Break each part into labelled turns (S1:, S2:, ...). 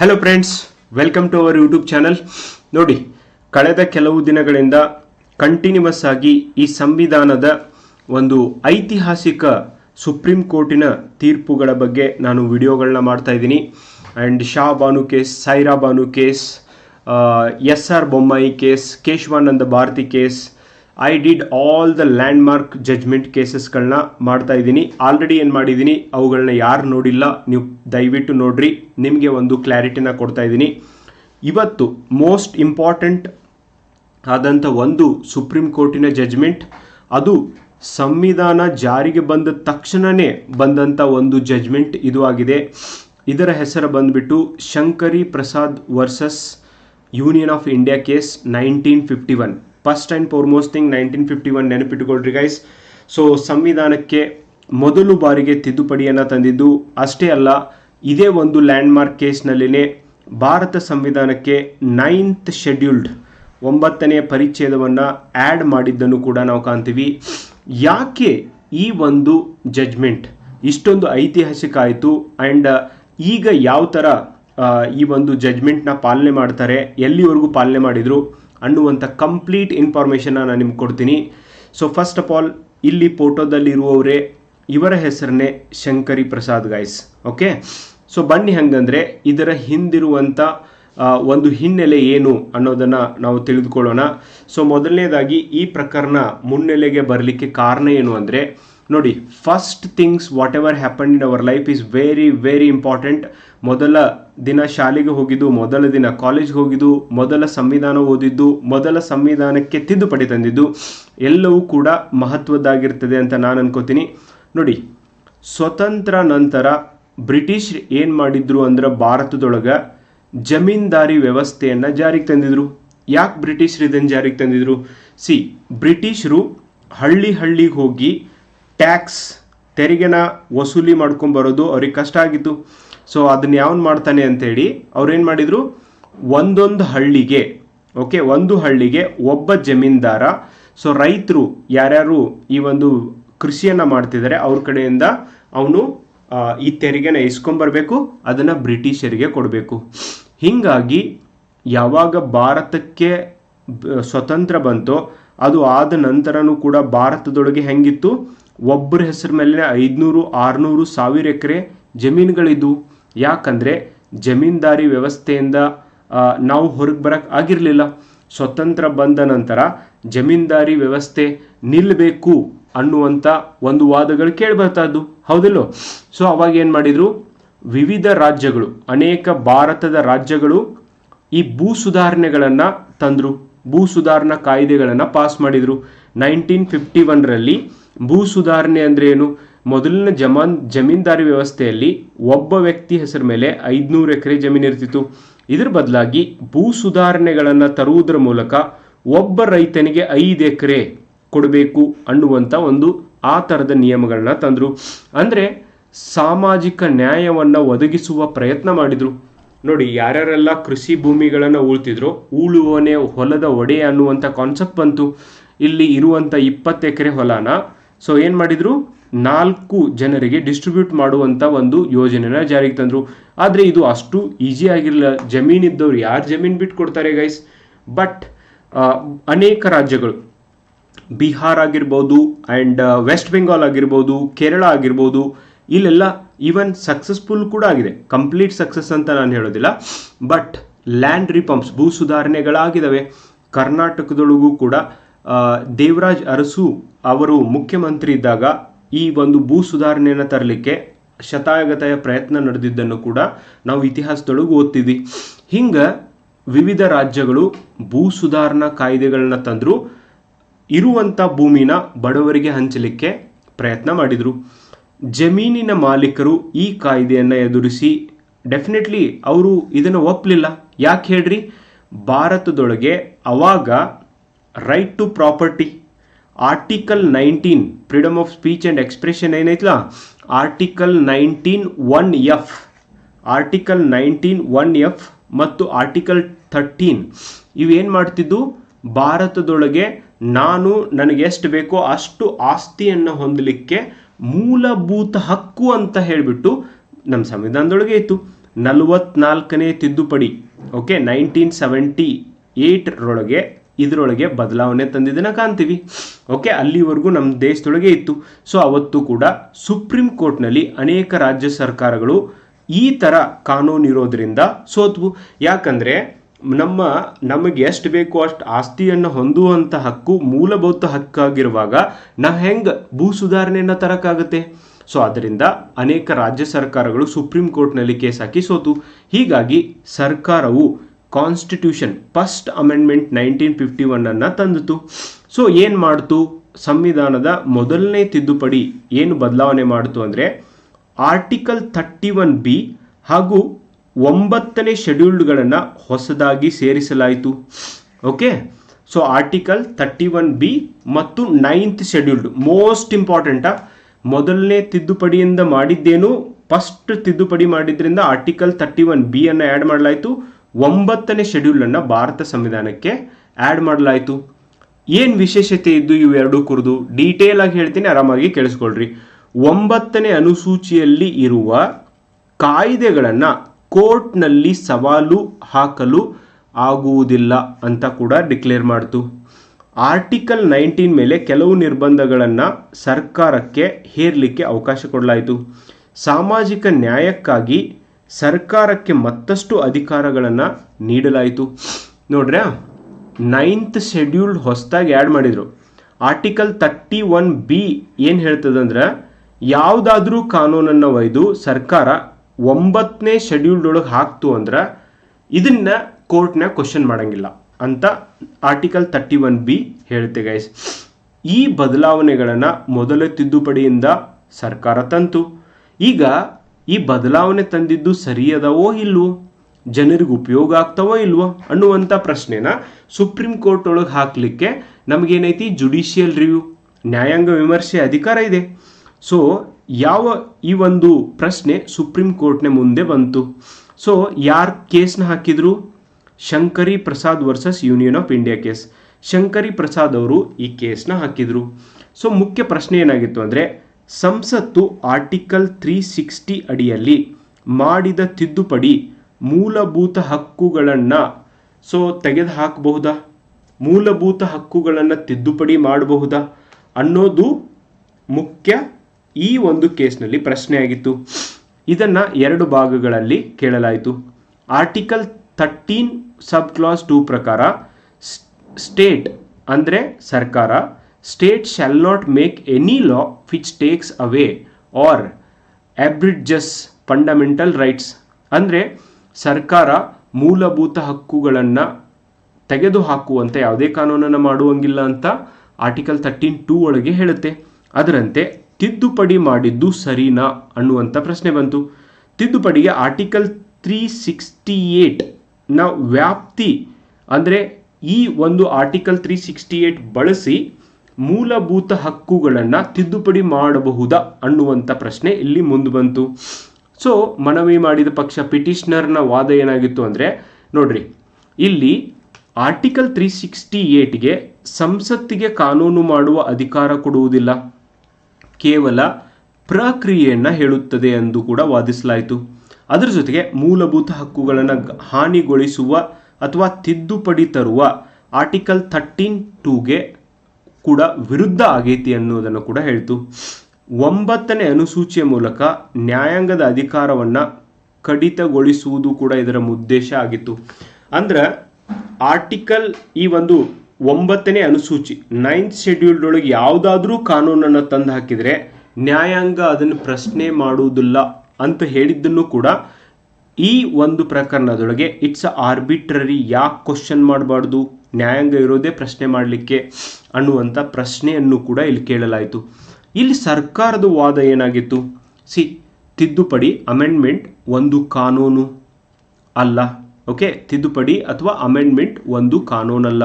S1: Hello friends welcome to our YouTube channel ನೋಡಿ, ಕಳೆದ ಕೆಲವು ದಿನಗಳಿಂದ ಕಂಟಿನ್ಯೂಸ್ ಆಗಿ ಈ ಸಂವಿಧಾನದ ಒಂದು ಐತಿಹಾಸಿಕ ಸುಪ್ರೀಂ ಕೋರ್ಟಿನ ತೀರ್ಪುಗಳ ಬಗ್ಗೆ ನಾನು ವಿಡಿಯೋಗಳನ್ನ ಮಾಡ್ತಾ ಇದ್ದೀನಿ. And Shah Bano case Saira Bano case S R Bommai case Kesavananda Bharati case I did all the landmark judgement ಕೇಸಸ್ಗಳನ್ನ ಮಾಡ್ತಾ ಇದ್ದೀನಿ. ಆಲ್ರೆಡಿ ಏನು ಮಾಡಿದ್ದೀನಿ? ಅವುಗಳನ್ನ ಯಾರು ನೋಡಿಲ್ಲ? ನೀವು ದಯವಿಟ್ಟು ನೋಡ್ರಿ. ನಿಮಗೆ ಒಂದು ಕ್ಲಾರಿಟಿನ ಕೊಡ್ತಾ ಇದ್ದೀನಿ. ಇವತ್ತು ಮೋಸ್ಟ್ ಇಂಪಾರ್ಟೆಂಟ್ ಆದಂಥ ಒಂದು ಸುಪ್ರೀಂ ಕೋರ್ಟಿನ ಜಜ್ಮೆಂಟ್ ಅದು ಸಂವಿಧಾನ ಜಾರಿಗೆ ಬಂದ ತಕ್ಷಣವೇ ಬಂದಂಥ ಒಂದು ಜಜ್ಮೆಂಟ್ ಇದು ಆಗಿದೆ. ಇದರ ಹೆಸರು ಬಂದ್ಬಿಟ್ಟು Shankari Prasad versus union of India case nineteen fifty one first and foremost thing nineteen fifty one ನೆನಪಿಟ್ಟುಕೊಳ್ರಿ guys so ಸಂವಿಧಾನಕ್ಕೆ ಮೊದಲು ಬಾರಿಗೆ ತಿದ್ದುಪಡಿಯನ್ನು ತಂದಿದ್ದು ಅಷ್ಟೇ ಅಲ್ಲ, ಇದೇ ಒಂದು ಲ್ಯಾಂಡ್ಮಾರ್ಕ್ ಕೇಸ್ನಲ್ಲಿನೇ ಭಾರತ ಸಂವಿಧಾನಕ್ಕೆ ನೈನ್ತ್ ಶೆಡ್ಯೂಲ್ಡ್ ಒಂಬತ್ತನೆಯ ಪರಿಚ್ಛೇದವನ್ನು ಆ್ಯಡ್ ಮಾಡಿದ್ದನ್ನು ಕೂಡ ನಾವು ಕಾಣ್ತೀವಿ. ಯಾಕೆ ಈ ಒಂದು ಜಜ್ಮೆಂಟ್ ಇಷ್ಟೊಂದು ಐತಿಹಾಸಿಕ ಆಯಿತು ಆ್ಯಂಡ್ ಈಗ ಯಾವ ಥರ ಈ ಒಂದು ಜಜ್ಮೆಂಟ್ನ ಪಾಲನೆ ಮಾಡ್ತಾರೆ, ಎಲ್ಲಿವರೆಗೂ ಪಾಲನೆ ಮಾಡಿದರು? ಅನ್ನುವಂಥ ಕಂಪ್ಲೀಟ್ ಇನ್ಫಾರ್ಮೇಷನ್ನ ನಾನು ನಿಮ್ಗೆ ಕೊಡ್ತೀನಿ. ಸೊ ಫಸ್ಟ್ ಆಫ್ ಆಲ್ ಇಲ್ಲಿ ಫೋಟೋದಲ್ಲಿರುವವರೇ ಇವರ ಹೆಸರನ್ನೇ Shankari Prasad guys okay so ಬನ್ನಿ ಹಂಗಂದ್ರೆ ಇದರ ಹಿಂದಿರುವಂಥ ಒಂದು ಹಿನ್ನೆಲೆ ಏನು ಅನ್ನೋದನ್ನು ನಾವು ತಿಳಿದುಕೊಳ್ಳೋಣ. ಸೊ ಮೊದಲನೇದಾಗಿ ಈ ಪ್ರಕರಣ ಮುನ್ನೆಲೆಗೆ ಬರಲಿಕ್ಕೆ ಕಾರಣ ಏನು ಅಂದರೆ ನೋಡಿ first things whatever happen in our life is very very important ಮೊದಲ ದಿನ ಶಾಲೆಗೆ ಹೋಗಿದ್ದು, ಮೊದಲ ದಿನ ಕಾಲೇಜ್ಗೆ ಹೋಗಿದ್ದು, ಮೊದಲ ಸಂವಿಧಾನ ಓದಿದ್ದು, ಮೊದಲ ಸಂವಿಧಾನಕ್ಕೆ ತಿದ್ದುಪಡಿ ತಂದಿದ್ದು, ಎಲ್ಲವೂ ಕೂಡ ಮಹತ್ವದ್ದಾಗಿರ್ತದೆ ಅಂತ ನಾನು ಅನ್ಕೋತೀನಿ. ನೋಡಿ, ಸ್ವತಂತ್ರ ನಂತರ ಬ್ರಿಟಿಷ್ ಏನು ಮಾಡಿದ್ರು ಅಂದ್ರೆ ಭಾರತದೊಳಗೆ ಜಮೀನ್ದಾರಿ ವ್ಯವಸ್ಥೆಯನ್ನು ಜಾರಿಗೆ ತಂದಿದ್ರು. ಯಾಕೆ ಬ್ರಿಟಿಷರು ಇದನ್ನು ಜಾರಿಗೆ ತಂದಿದ್ರು? ಸಿ, ಬ್ರಿಟಿಷರು ಹಳ್ಳಿ ಹಳ್ಳಿಗೆ ಹೋಗಿ ಟ್ಯಾಕ್ಸ್ ತೆರಿಗೆನ ವಸೂಲಿ ಮಾಡ್ಕೊಂಬರೋದು ಅವ್ರಿಗೆ ಕಷ್ಟ ಆಗಿತ್ತು ಸೊ ಅದನ್ನ ಯಾವನು ಮಾಡ್ತಾನೆ ಅಂತೇಳಿ ಅವ್ರೇನು ಮಾಡಿದರು? ಒಂದೊಂದು ಹಳ್ಳಿಗೆ ಓಕೆ ಒಂದು ಹಳ್ಳಿಗೆ ಒಬ್ಬ ಜಮೀನ್ದಾರ ಸೊ ರೈತರು ಯಾರ್ಯಾರು ಈ ಒಂದು ಕೃಷಿಯನ್ನು ಮಾಡ್ತಿದ್ದಾರೆ ಅವ್ರ ಕಡೆಯಿಂದ ಅವನು ಈ ತೆರಿಗೆನ ಇಸ್ಕೊಂಬರ್ಬೇಕು ಅದನ್ನು ಬ್ರಿಟಿಷರಿಗೆ ಕೊಡಬೇಕು. ಹೀಗಾಗಿ ಯಾವಾಗ ಭಾರತಕ್ಕೆ ಸ್ವತಂತ್ರ ಬಂತೋ, ಅದು ಆದ ನಂತರನೂ ಕೂಡ ಭಾರತದೊಳಗೆ ಹೆಂಗಿತ್ತು? ಒಬ್ಬರ ಹೆಸರ ಮೇಲೆ ಐದುನೂರು, ಆರುನೂರು ಸಾವಿರ ಎಕರೆ ಜಮೀನುಗಳಿದ್ವು ಯಾಕಂದರೆ ಜಮೀನ್ದಾರಿ ವ್ಯವಸ್ಥೆಯಿಂದ ನಾವು ಹೊರಗೆ ಬರಕ್ಕೆ ಆಗಿರಲಿಲ್ಲ. ಸ್ವತಂತ್ರ ಬಂದ ನಂತರ ಜಮೀನ್ದಾರಿ ವ್ಯವಸ್ಥೆ ನಿಲ್ಲಬೇಕು ಅನ್ನುವಂಥ ಒಂದು ವಾದಗಳು ಕೇಳಿಬರ್ತಾ ಇದ್ದು ಹೌದಿಲ್ಲೋ? ಸೊ, ಅವಾಗ ಏನು ಮಾಡಿದರು? ವಿವಿಧ ರಾಜ್ಯಗಳು, ಅನೇಕ ಭಾರತದ ರಾಜ್ಯಗಳು ಈ ಭೂ ಸುಧಾರಣೆಗಳನ್ನು ತಂದರು. ಭೂ ಸುಧಾರಣಾ ಕಾಯ್ದೆಗಳನ್ನು ಪಾಸ್ ಮಾಡಿದರು. ನೈನ್ಟೀನ್ ಫಿಫ್ಟಿ ಒನ್ರಲ್ಲಿ ಭೂ ಸುಧಾರಣೆ ಅಂದರೆ ಏನು? ಮೊದಲಿನ ಜಮಾನ್, ಜಮೀನ್ದಾರಿ ವ್ಯವಸ್ಥೆಯಲ್ಲಿ ಒಬ್ಬ ವ್ಯಕ್ತಿ ಹೆಸರ ಮೇಲೆ ಐದುನೂರು ಎಕರೆ ಜಮೀನು ಇರ್ತಿತ್ತು. ಇದ್ರ ಬದಲಾಗಿ ಭೂ ಸುಧಾರಣೆಗಳನ್ನು ತರುವುದರ ಮೂಲಕ ಒಬ್ಬ ರೈತನಿಗೆ ಐದು ಎಕರೆ ಕೊಡಬೇಕು ಅನ್ನುವಂಥ ಒಂದು ಆ ಥರದ ನಿಯಮಗಳನ್ನ ತಂದರು. ಅಂದರೆ ಸಾಮಾಜಿಕ ನ್ಯಾಯವನ್ನು ಒದಗಿಸುವ ಪ್ರಯತ್ನ ಮಾಡಿದರು. ನೋಡಿ, ಯಾರ್ಯಾರೆಲ್ಲ ಕೃಷಿ ಭೂಮಿಗಳನ್ನು ಉಳ್ತಿದ್ರು ಉಳುವನೆ ಹೊಲದ ಒಡೆ ಅನ್ನುವಂಥ ಕಾನ್ಸೆಪ್ಟ್ ಬಂತು. ಇಲ್ಲಿ ಇರುವಂಥ ಇಪ್ಪತ್ತು ಎಕರೆ ಹೊಲನ ಸೊ ಏನು ಮಾಡಿದ್ರು? ನಾಲ್ಕು ಜನರಿಗೆ ಡಿಸ್ಟ್ರಿಬ್ಯೂಟ್ ಮಾಡುವಂಥ ಒಂದು ಯೋಜನೆನ ಜಾರಿಗೆ ತಂದರು. ಆದರೆ ಇದು ಅಷ್ಟು ಈಸಿ ಆಗಿರಲಿಲ್ಲ. ಜಮೀನಿದ್ದವ್ರು ಯಾರು ಜಮೀನು ಬಿಟ್ಟು ಕೊಡ್ತಾರೆ ಗೈಸ್ ಬಟ್ ಅನೇಕ ರಾಜ್ಯಗಳು. ಬಿಹಾರ್ ಆಗಿರ್ಬೋದು ಆ್ಯಂಡ್ ವೆಸ್ಟ್ ಬೆಂಗಾಲ್ ಆಗಿರ್ಬೋದು ಕೇರಳ ಆಗಿರ್ಬೋದು, ಇಲ್ಲೆಲ್ಲ ಈವನ್ ಸಕ್ಸಸ್ಫುಲ್ ಕೂಡ ಆಗಿದೆ. ಕಂಪ್ಲೀಟ್ ಸಕ್ಸಸ್ ಅಂತ ನಾನು ಹೇಳೋದಿಲ್ಲ. ಬಟ್ ಲ್ಯಾಂಡ್ ರಿಪಂಪ್ಸ್ ಭೂ ಸುಧಾರಣೆಗಳಾಗಿದ್ದಾವೆ ಕರ್ನಾಟಕದೊಳಗೂ ಕೂಡ ದೇವರಾಜ್ ಅರಸು ಅವರು ಮುಖ್ಯಮಂತ್ರಿ ಇದ್ದಾಗ ಈ ಒಂದು ಭೂ ಸುಧಾರಣೆಯನ್ನು ತರಲಿಕ್ಕೆ ಶತಾಯಗತಾಯ ಪ್ರಯತ್ನ ನಡೆದಿದ್ದನ್ನು ಕೂಡ ನಾವು ಇತಿಹಾಸದೊಳಗೆ ಓದ್ತಿದ್ವಿ. ಹಿಂಗೆ ವಿವಿಧ ರಾಜ್ಯಗಳು ಭೂ ಸುಧಾರಣಾ ಕಾಯ್ದೆಗಳನ್ನ ತಂದರು ಇರುವಂಥ ಭೂಮಿನ ಬಡವರಿಗೆ ಹಂಚಲಿಕ್ಕೆ ಪ್ರಯತ್ನ ಮಾಡಿದರು. ಜಮೀನಿನ ಮಾಲೀಕರು ಈ ಕಾಯ್ದೆಯನ್ನು ಎದುರಿಸಿ ಡೆಫಿನೆಟ್ಲಿ ಅವರು ಇದನ್ನು ಒಪ್ಪಲಿಲ್ಲ ಯಾಕೆ ಹೇಳ್ರಿ? ಭಾರತದೊಳಗೆ ಅವಾಗ right to property article nineteen freedom of speech and expression ಏನೈತಲ್ಲ article nineteen one F article nineteen one F ಮತ್ತು ಆರ್ಟಿಕಲ್ ಥರ್ಟೀನ್ ಇವೇನು ಮಾಡ್ತಿದ್ದು? ಭಾರತದೊಳಗೆ ನಾನು ನನಗೆ ಎಷ್ಟು ಬೇಕೋ ಅಷ್ಟು ಆಸ್ತಿಯನ್ನು ಹೊಂದಲಿಕ್ಕೆ ಮೂಲಭೂತ ಹಕ್ಕು ಅಂತ ಹೇಳಿಬಿಟ್ಟು ನಮ್ಮ ಸಂವಿಧಾನದೊಳಗೆ ಇತ್ತು. ನಲವತ್ನಾಲ್ಕನೇ ತಿದ್ದುಪಡಿ ಓಕೆ ನೈನ್ಟೀನ್ ಸೆವೆಂಟಿ ಏಯ್ಟ್ರೊಳಗೆ ಇದರೊಳಗೆ ಬದಲಾವಣೆ ತಂದಿದ್ದನ್ನು ಕಾಣ್ತೀವಿ. ಓಕೆ ಅಲ್ಲಿವರೆಗೂ ನಮ್ಮ ದೇಶದೊಳಗೆ ಇತ್ತು. ಸೊ ಅವತ್ತು ಕೂಡ ಸುಪ್ರೀಂ ಕೋರ್ಟ್ನಲ್ಲಿ ಅನೇಕ ರಾಜ್ಯ ಸರ್ಕಾರಗಳು ಈ ಥರ ಕಾನೂನು ಇರೋದ್ರಿಂದ ಸೋತ್ವು. ಯಾಕಂದರೆ ನಮ್ಮ, ನಮಗೆ ಎಷ್ಟು ಬೇಕೋ ಅಷ್ಟು ಆಸ್ತಿಯನ್ನು ಹೊಂದುವಂಥ ಹಕ್ಕು, ಮೂಲಭೂತ ಹಕ್ಕಾಗಿರುವಾಗ ನಾ ಹೆಂಗೆ ಭೂ ಸುಧಾರಣೆಯನ್ನು ತರಕ್ಕಾಗುತ್ತೆ? ಸೊ ಅದರಿಂದ ಅನೇಕ ರಾಜ್ಯ ಸರ್ಕಾರಗಳು ಸುಪ್ರೀಂ ಕೋರ್ಟ್ನಲ್ಲಿ ಕೇಸ್ ಹಾಕಿ ಸೋತು. ಹೀಗಾಗಿ ಸರ್ಕಾರವು constitution first amendment nineteen fifty ಒನ್ನನ್ನು ತಂದಿತು. ಸೊ ಏನು ಮಾಡ್ತು? ಸಂವಿಧಾನದ ಮೊದಲನೇ ತಿದ್ದುಪಡಿ ಏನು ಬದಲಾವಣೆ ಮಾಡಿತು ಅಂದರೆ ಆರ್ಟಿಕಲ್ ಥರ್ಟಿ ಒನ್ ಬಿ ಹಾಗೂ ಒಂಬತ್ತನೇ ಶೆಡ್ಯೂಲ್ಡ್ಗಳನ್ನು ಹೊಸದಾಗಿ ಸೇರಿಸಲಾಯಿತು. Okay so article thirty one B ಮತ್ತು ನೈನ್ತ್ ಶೆಡ್ಯೂಲ್ಡ್ ಮೋಸ್ಟ್ ಇಂಪಾರ್ಟೆಂಟಾ ಮೊದಲನೇ ತಿದ್ದುಪಡಿಯಿಂದ ಮಾಡಿದ್ದೇನು? ಫಸ್ಟ್ ತಿದ್ದುಪಡಿ ಮಾಡಿದ್ರಿಂದ ಆರ್ಟಿಕಲ್ ತರ್ಟಿ ಒನ್ ಬಿ ಅನ್ನು ಆ್ಯಡ್ ಮಾಡಲಾಯಿತು. ಒಂಬತ್ತನೇ ಶೆಡ್ಯೂಲನ್ನು ಭಾರತ ಸಂವಿಧಾನಕ್ಕೆ ಆ್ಯಡ್ ಮಾಡಲಾಯಿತು. ಏನು ವಿಶೇಷತೆ ಇದ್ದು ಇವೆರಡೂ ಕುರಿದು? ಡೀಟೇಲ್ ಆಗಿ ಹೇಳ್ತೀನಿ, ಆರಾಮಾಗಿ ಕೇಳಿಸ್ಕೊಳ್ರಿ. ಒಂಬತ್ತನೇ ಅನುಸೂಚಿಯಲ್ಲಿ ಇರುವ ಕಾಯ್ದೆಗಳನ್ನು ಕೋರ್ಟ್ನಲ್ಲಿ ಸವಾಲು ಹಾಕಲು ಆಗುವುದಿಲ್ಲ ಅಂತ ಕೂಡ ಡಿಕ್ಲೇರ್ ಮಾಡ್ತು. ಆರ್ಟಿಕಲ್ ನೈನ್ಟೀನ್ ಮೇಲೆ ಕೆಲವು ನಿರ್ಬಂಧಗಳನ್ನು ಸರ್ಕಾರಕ್ಕೆ ಹೇರಲಿಕ್ಕೆ ಅವಕಾಶ ಕೊಡಲಾಯಿತು. ಸಾಮಾಜಿಕ ನ್ಯಾಯಕ್ಕಾಗಿ ಸರ್ಕಾರಕ್ಕೆ ಮತ್ತಷ್ಟು ಅಧಿಕಾರಗಳನ್ನು ನೀಡಲಾಯಿತು. ನೋಡ್ರ ನೈನ್ತ್ ಶೆಡ್ಯೂಲ್ಡ್ ಹೊಸದಾಗಿ ಆ್ಯಡ್ ಮಾಡಿದರು. ಆರ್ಟಿಕಲ್ ತರ್ಟಿ ಒನ್ ಬಿ ಏನು ಹೇಳ್ತದಂದ್ರೆ, ಯಾವುದಾದ್ರೂ ಕಾನೂನನ್ನು ಒಯ್ದು ಸರ್ಕಾರ ಒಂಬತ್ತನೇ ಶೆಡ್ಯೂಲ್ಡ್ ಒಳಗೆ ಹಾಕ್ತು ಅಂದ್ರೆ ಇದನ್ನ ಕೋರ್ಟ್ನಾಗ ಕ್ವಶನ್ ಮಾಡಂಗಿಲ್ಲ ಅಂತ ಆರ್ಟಿಕಲ್ ತರ್ಟಿ ಒನ್ ಬಿ ಹೇಳುತ್ತೆ ಗೈಸ್. ಈ ಬದಲಾವಣೆಗಳನ್ನು ಮೊದಲ ತಿದ್ದುಪಡಿಯಿಂದ ಸರ್ಕಾರ ತಂತು. ಈಗ ಈ ಬದಲಾವಣೆ ತಂದಿದ್ದು ಸರಿಯದವೋ ಇಲ್ವೋ? ಜನರಿಗೆ ಉಪಯೋಗ ಆಗ್ತವೋ ಇಲ್ವೋ? ಅನ್ನುವಂಥ ಪ್ರಶ್ನೆನ ಸುಪ್ರೀಂ ಕೋರ್ಟ್ ಒಳಗೆ ಹಾಕಲಿಕ್ಕೆ ನಮಗೇನೈತಿ ಜುಡಿಷಿಯಲ್ ರಿವ್ಯೂ, ನ್ಯಾಯಾಂಗ ವಿಮರ್ಶೆ ಅಧಿಕಾರ ಇದೆ. ಸೊ, ಯಾವ ಈ ಒಂದು ಪ್ರಶ್ನೆ ಸುಪ್ರೀಂ ಕೋರ್ಟ್ನ ಮುಂದೆ ಬಂತು. ಸೊ, ಯಾರು ಕೇಸ್ನ ಹಾಕಿದ್ರು? Shankari Prasad versus union of India case. Shankari Prasad ಅವರು ಈ ಕೇಸ್ನ ಹಾಕಿದ್ರು. ಸೊ, ಮುಖ್ಯ ಪ್ರಶ್ನೆ ಏನಾಗಿತ್ತು ಅಂದರೆ ಸಂಸತ್ತು ಆರ್ಟಿಕಲ್ ತ್ರೀ ಸಿಕ್ಸ್ಟಿ ಅಡಿಯಲ್ಲಿ ಮಾಡಿದ ತಿದ್ದುಪಡಿ ಮೂಲಭೂತ ಹಕ್ಕುಗಳನ್ನು, ಸೊ ತೆಗೆದು ಹಾಕಬಹುದಾ ಮೂಲಭೂತ ಹಕ್ಕುಗಳನ್ನು ತಿದ್ದುಪಡಿ ಮಾಡಬಹುದಾ? ಅನ್ನೋದು ಮುಖ್ಯ ಈ ಒಂದು ಕೇಸ್ನಲ್ಲಿ ಪ್ರಶ್ನೆಯಾಗಿತ್ತು. ಇದನ್ನು ಎರಡು ಭಾಗಗಳಲ್ಲಿ ಕೇಳಲಾಯಿತು. Article thirteen sub clause two ಪ್ರಕಾರ ಸ್ಟೇಟ್ ಅಂದರೆ ಸರ್ಕಾರ state shall not make any law which takes away or abridges fundamental rights ಅಂದರೆ ಸರ್ಕಾರ ಮೂಲಭೂತ ಹಕ್ಕುಗಳನ್ನು ತೆಗೆದುಹಾಕುವಂತೆ ಯಾವುದೇ ಕಾನೂನನ್ನು ಮಾಡುವಂಗಿಲ್ಲ ಅಂತ ಆರ್ಟಿಕಲ್ ತರ್ಟೀನ್ ಟೂ ಒಳಗೆ ಹೇಳುತ್ತೆ. ಅದರಂತೆ ತಿದ್ದುಪಡಿ ಮಾಡಿದ್ದು ಸರಿನಾ ಅನ್ನುವಂಥ ಪ್ರಶ್ನೆ ಬಂತು. ತಿದ್ದುಪಡಿಗೆ ಆರ್ಟಿಕಲ್ ತ್ರೀ ಸಿಕ್ಸ್ಟಿ ಏಯ್ಟ್ನ ವ್ಯಾಪ್ತಿ ಅಂದರೆ ಈ ಒಂದು ಆರ್ಟಿಕಲ್ ತ್ರೀ ಸಿಕ್ಸ್ಟಿ ಏಯ್ಟ್ ಬಳಸಿ ಮೂಲಭೂತ ಹಕ್ಕುಗಳನ್ನು ತಿದ್ದುಪಡಿ ಮಾಡಬಹುದಾ ಅನ್ನುವಂಥ ಪ್ರಶ್ನೆ ಇಲ್ಲಿ ಮುಂದೆ ಬಂತು. ಸೊ ಮನವಿ ಮಾಡಿದ ಪಕ್ಷ ಪಿಟಿಷನರ್ನ ವಾದ ಏನಾಗಿತ್ತು ಅಂದರೆ, ನೋಡ್ರಿ, ಇಲ್ಲಿ ಆರ್ಟಿಕಲ್ ತ್ರೀ ಸಿಕ್ಸ್ಟಿ ಏಟ್ಗೆ ಸಂಸತ್ತಿಗೆ ಕಾನೂನು ಮಾಡುವ ಅಧಿಕಾರ ಕೊಡುವುದಿಲ್ಲ. ಕೇವಲ ಪ್ರಕ್ರಿಯೆಯನ್ನು ಹೇಳುತ್ತದೆ ಎಂದು ಕೂಡ ವಾದಿಸಲಾಯಿತು. ಅದರ ಜೊತೆಗೆ ಮೂಲಭೂತ ಹಕ್ಕುಗಳನ್ನು ಹಾನಿಗೊಳಿಸುವ ಅಥವಾ ತಿದ್ದುಪಡಿ ತರುವ ಆರ್ಟಿಕಲ್ ಥರ್ಟೀನ್ ಟೂಗೆ ಕೂಡ ವಿರುದ್ಧ ಆಗೈತಿ ಅನ್ನೋದನ್ನು ಕೂಡ ಹೇಳ್ತು. ಒಂಬತ್ತನೇ ಅನುಸೂಚಿಯ ಮೂಲಕ ನ್ಯಾಯಾಂಗದ ಅಧಿಕಾರವನ್ನು ಕಡಿತಗೊಳಿಸುವುದು ಕೂಡ ಇದರ ಉದ್ದೇಶ ಆಗಿತ್ತು. ಅಂದ್ರೆ ಆರ್ಟಿಕಲ್ ಈ ಒಂದು ಒಂಬತ್ತನೇ ಅನುಸೂಚಿ, ನೈನ್ತ್ ಶೆಡ್ಯೂಲ್ಡ್ ಒಳಗೆ ಯಾವುದಾದ್ರೂ ಕಾನೂನನ್ನು ತಂದು ಹಾಕಿದರೆ ನ್ಯಾಯಾಂಗ ಅದನ್ನು ಪ್ರಶ್ನೆ ಮಾಡುವುದಿಲ್ಲ ಅಂತ ಹೇಳಿದ್ದನ್ನು ಕೂಡ ಈ ಒಂದು ಪ್ರಕರಣದೊಳಗೆ ಇಟ್ಸ್ ಆರ್ಬಿಟ್ರರಿ ಯಾಕೆ ಕ್ವಶನ್ ಮಾಡಬಾರ್ದು? ನ್ಯಾಯಾಂಗ ಇರೋದೇ ಪ್ರಶ್ನೆ ಮಾಡಲಿಕ್ಕೆ ಅನ್ನುವಂಥ ಪ್ರಶ್ನೆಯನ್ನು ಕೂಡ ಇಲ್ಲಿ ಕೇಳಲಾಯಿತು. ಇಲ್ಲಿ ಸರ್ಕಾರದ ವಾದ ಏನಾಗಿತ್ತು? ಸಿ, ತಿದ್ದುಪಡಿ ಅಮೆಂಡ್ಮೆಂಟ್ ಒಂದು ಕಾನೂನು ಅಲ್ಲ. ಓಕೆ ತಿದ್ದುಪಡಿ ಅಥವಾ ಅಮೆಂಡ್ಮೆಂಟ್ ಒಂದು ಕಾನೂನಲ್ಲ.